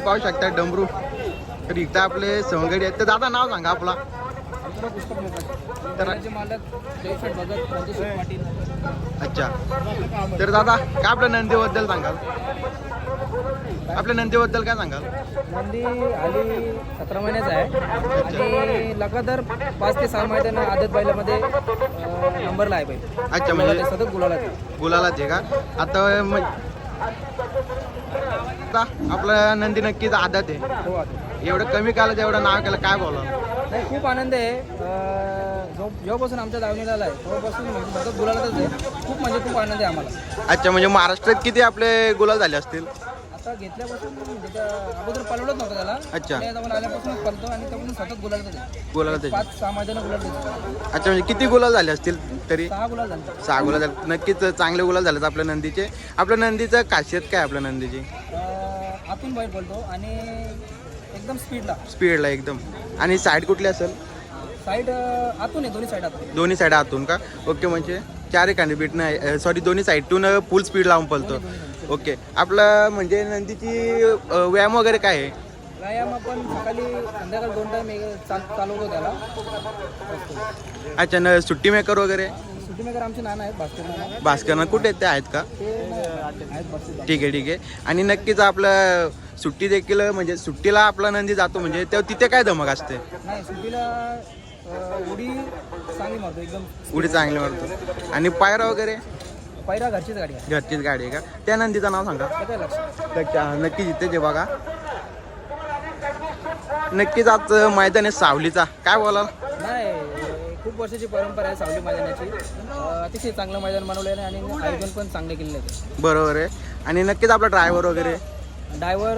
पाहू शकता डमरू. तर इथं आपले सवंगडी आहेत. तर दादा नाव सांगा आपला. तर- अच्छा. तर दादा काय आपल्या नंदीबद्दल सांगाल? आपल्या नंदीबद्दल काय सांगाल? नंदी आली सतरा महिन्याचा आहे. आणि लगातार पाच ते सहा मैदान आदत बैलामध्ये नंबरला आहे बैल अच्छा म्हणजे सतत गुलाला गुलालाच आहे का? आता आता आपला नंदी नक्कीच आदत आहे. एवढं कमी कालात एवढं नाव केलं काय बोला नाही खूप आनंद आहे. जो जेव्हापासून आमच्या दावणीला आला आहे तेव्हापासून म्हणजे गुलालातच आहे. खूप म्हणजे खूप आनंद आहे आम्हाला. अच्छा म्हणजे महाराष्ट्रात किती आपले गुलाल झाले असतील? आता घेतल्यापासून अगोदर पलवलंच नव्हतं त्याला. अच्छा. आल्यापासूनच पलतो आणि त्यापासून सतत गुलाला त्याचे पाच सहा मैदानं गुलाल देतो. अच्छा म्हणजे किती गुलाल झाले असतील तरी? सहा गुलाल झाले. सहा गुलाल झाले. नक्कीच चांगले गुलाल झालेत आपल्या नंदीचे. आपल्या नंदीचं खासियत काय आपल्या नंदीची? अं, आतून बाहेर बोलतो आणि एकदम स्पीडला स्पीडला एकदम. आणि साईड कुठली असेल? साईड आतून आहे दोन्ही साईड आतून. दोन्ही साईड आतून का? ओके म्हणजे कांडी बीट नाही सॉरी दोन्ही साईडतून फुल स्पीड लावून पळतो. ओके. आपलं म्हणजे नंदीची अ, व्यायाम वगैरे काय आहे? व्यायाम आपण सकाळी संध्याकाळी दोन चाल चालवतो त्याला. अच्छा न सुट्टी मेकर वगैरे? सुट्टी मेकर आमचे नाना आहेत भास्कर नाना. कुठे आहेत ते आहेत का? ते आहेत बक्षीस ठीक आहे ठीक आहे. आणि नक्कीच आपलं सुट्टी देखील म्हणजे सुट्टीला आपला नंदी जातो म्हणजे तेव्हा तिथे काय धमक असते? नाही अं, उडी चांगली मारतो एकदम. उडी चांगली मारतो. आणि पायरा वगैरे? पहिला घरचीच गाडी आहे. घरचीच गाडी आहे का? त्या नंदीचं नाव सांगा. अच्छा नक्कीच इथेच आहे बघा. नक्कीच आज मैदान आहे सावलीचा. काय बोलाल? नाही खूप वर्षाची परंपरा आहे सावली मैदानाची. अं, अतिशय चांगलं मैदान बनवलं आहे आणि आयोजन पण चांगले केलेलं आहे. बरोबर आहे. आणि नक्कीच आपला ड्रायव्हर वगैरे? ड्रायव्हर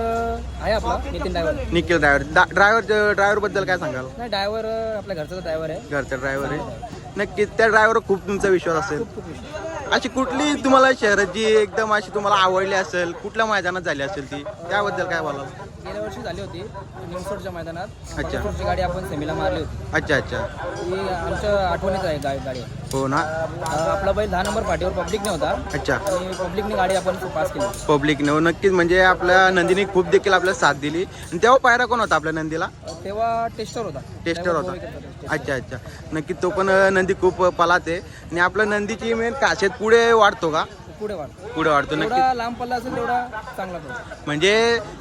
आहे आपला Nitin driver Nikhil driver driver ड्रायव्हरबद्दल काय सांगाल? नाही ड्रायव्हर आपल्या घरचा ड्रायव्हर आहे. घरचा ड्रायव्हर आहे. नक्कीच त्या ड्रायव्हर खूप तुमचा विश्वास असेल. खूप विषय अशी कुठली तुम्हाला शहरात जी एकदम अशी तुम्हाला आवडली असेल कुठल्या मैदानात झाली असेल ती? त्याबद्दल काय बोलाल? गेल्या वर्षी झाली होती निमसोडच्या मैदानात. अच्छा. निमसोडची गाडी आपण सेमीला मारली होती. अच्छा अच्छा. ती आमच्या आठवणीत आहे गाडी गाडी. हो ना. अं, आपला बैल दहा नंबर पाठीवर पब्लिकने होता. अच्छा. आणि पब्लिकने गाडी आपण पास केली. पब्लिक न. नक्कीच. म्हणजे आपल्या नंदीने खूप देखील आपल्याला साथ दिली. आणि तेव्हा पायरा कोण होता आपल्या नंदीला? अं, तेव्हा टेस्टर होता. टेस्टर होता. अच्छा अच्छा. नक्की तो पण अ, नंदी खूप पलाते. आणि आपल्या नंदीची मेन खासियत पुढे वाढतो का? पुढे वाढ. पुढे वाढतो नक्की जेवढा लांब पल्ला असेल तेवढा चांगला पडतो म्हणजे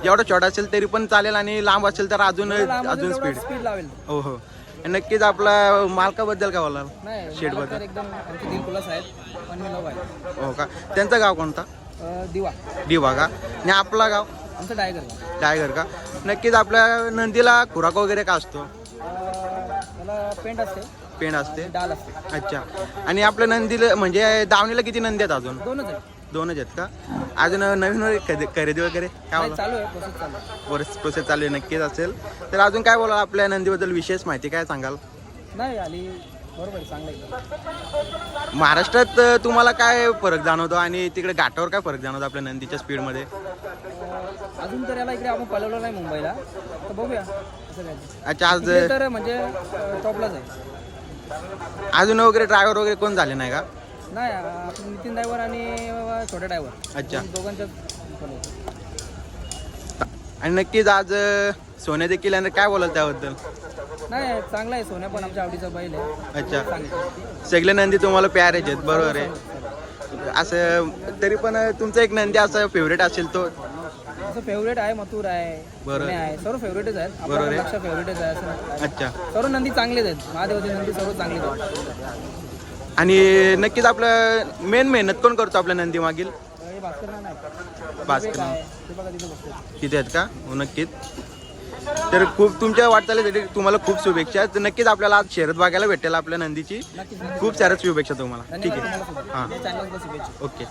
जेवढा छोटा असेल तरी पण चालेल आणि लांब असेल तर अजून अजून स्पीड स्पीड लावेल. हो हो. नक्कीच आपला मालकाबद्दल काय बोलाल? नाही शेड मला बद्दल. एकदम आमचे दिल प्लस आहेत पण मी लव आहे. हो का? त्यांचं गाव कोणता? अं, दिवा. दिवा का? आणि आपला गाव? आमचं डायगर टायगर का? नक्कीच आपल्या नंदीला खुराक वगैरे का असतो? त्याला पेंट असते. पेंड असते? डाल असते अच्छा. आणि आपल्या नंदीला म्हणजे दावणीला किती नंदी आहेत अजून? दोनच आहे दोनच आहेत का? अजून नवीन वगैरे खरेदी- खरेदी वगैरे? काय नाही, बोला चालू आहे प्रोसेस चालू आहे. बरंच प्रोसेस चालू आहे नक्कीच असेल. तर अजून काय बोला आपल्या नंदीबद्दल? विशेष माहिती काय सांगाल? नाही आली बरोबर आहे चांगलं एकदम महाराष्ट्रात अ, तुम्हाला काय फरक जाणवतो? आणि तिकडे घाटावर काय फरक जाणवतो आपल्या नंदीच्या स्पीडमध्ये? अं, अजून तर याला इकडे आपण पलवलं नाही मुंबईला. तर बघूया असं काय. ते. अच्छा आज इकडे तर म्हणजे टॉपलाच आहे. अजून वगैरे ड्रायव्हर वगैरे कोण झाले नाही का? नाही आपण नितीन ड्रायव्हर आणि अं, छोटा ड्रायव्हर अच्छा. दोघांच्याच आणि नक्कीच आज अ, सोन्या देखील आणि काय बोलाल त्याबद्दल? नाही चांगला आहे सोन्या पण आमच्या आवडीचा बैल आहे. अच्छा. सगळे नंदी तुम्हाला प्यारेच आहेत बरोबर आहे. असं तरी पण तुमचा एक नंदी असा फेवरेट असेल तो असं फेवरेट आहे मथुर आहे. सोन्या आहे. सर्व फेवरेटच आहेत. बरोबर आपल्या आहे. लक्ष फेवरेटच आहे असं नाही. अच्छा. सर्व नंदी चांगलेच आहेत. महादेवाचे नंदी सर्व चांगलेच आहेत. आणि नक्कीच आपलं मेन मेहनत कोण करतो आपल्या नंदी मागील? हे भास्कर नाना आहे भास्कर विवेक आहे. ते बघा तिथे आहेत का? हो नक्कीच. तर खूप तुमच्या वाटचालीसाठी तुम्हाला खूप शुभेच्छा. तर नक्कीच आपल्याला आज शर्यत बघायला भेटेल आपल्या नंदीची. नक्कीच खूप साऱ्या शुभेच्छा तुम्हाला. ठीक धन्यवाद आहे हां. शुभेच्छा. ओके.